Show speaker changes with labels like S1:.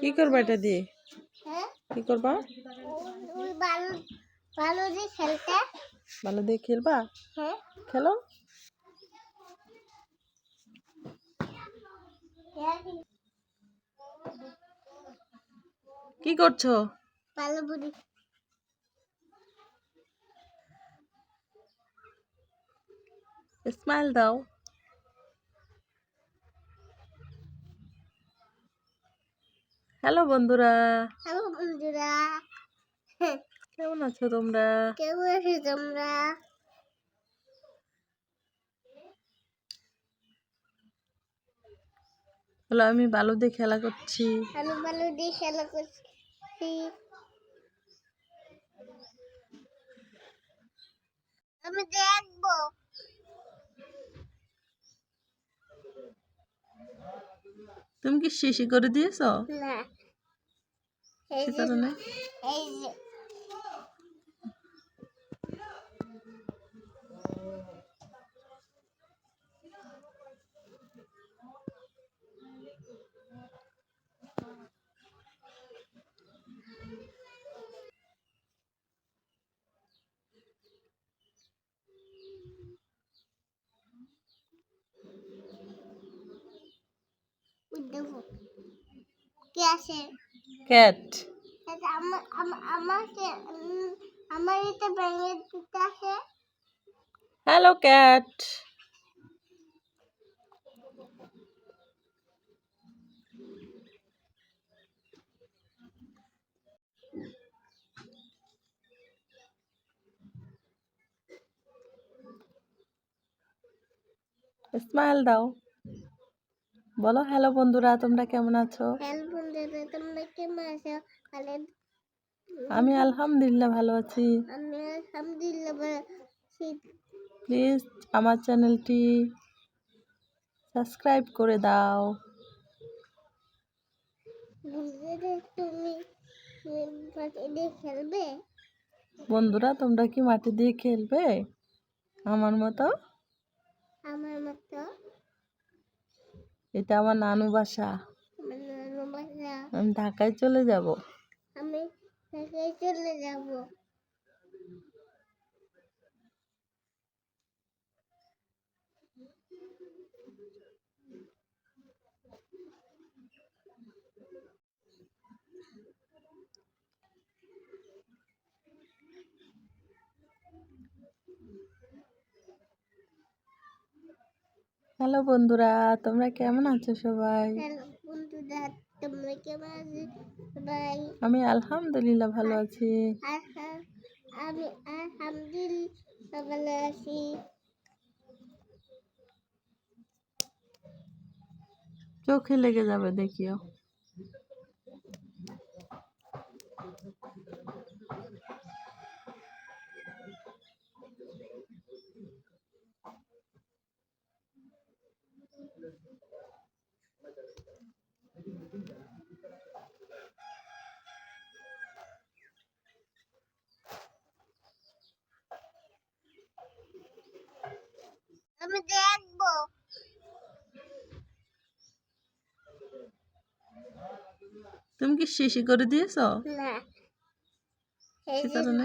S1: কি করবা এটা দিয়ে?
S2: হ্যাঁ?
S1: কি করবা?
S2: ভালো ভালো যে খেলতে।
S1: ভালো দিয়ে খেলবা?
S2: হ্যাঁ।
S1: খেলো? কি করছ?
S2: ভালো বুড়ি।
S1: স্মাইল দাও। হ্যালো বন্ধুরা।
S2: হ্যালো বন্ধুরা।
S1: কেমন আছো তোমরা?
S2: কেমন আছো তোমরা?
S1: হলো আমি বালু দিয়ে খেলা করছি।
S2: ভালো ভালো দিয়ে খেলা করছি। আমি দেখব।
S1: তুমি কি শিশি করে দিয়েছ?
S2: না।
S1: সে কারণে
S2: দেখো। কে আছে?
S1: ক্যাট হ্যালো ক্যাট স্মাইল দাও। বলো হ্যালো বন্ধুরা তোমরা কেমন আছো? আমি আলহামদুলিল্লাহ ভালো আছি।
S2: আমি আলহামদুলিল্লাহ ভালো আছি।
S1: প্লিজ আমার চ্যানেলটি সাবস্ক্রাইব করে দাও।
S2: তুমি খেলবে?
S1: বন্ধুরা তোমরা কি মাটি দিয়ে খেলবে? আমার মতো?
S2: আমার মতো?
S1: এটা আমার নানু বাসা। আমি ঢাকায় চলে যাব।
S2: আমি ঢাকায় চলে যাব।
S1: হ্যালো বন্ধুরা তোমরা কেমন আছো সবাই?
S2: হ্যালো বন্ধুরা তোমরা কেমন আছো সবাই
S1: আমি আলহামদুলিল্লাহ ভালো আছি।
S2: আর হ্যাঁ, আমি আলহামদুলিল্লাহ ভালো আছি
S1: চোখে লেগে যাবে দেখিও
S2: আমি দেখব
S1: তুমি কি শিশি করে দিয়েছ?
S2: না। এই যে
S1: কারণে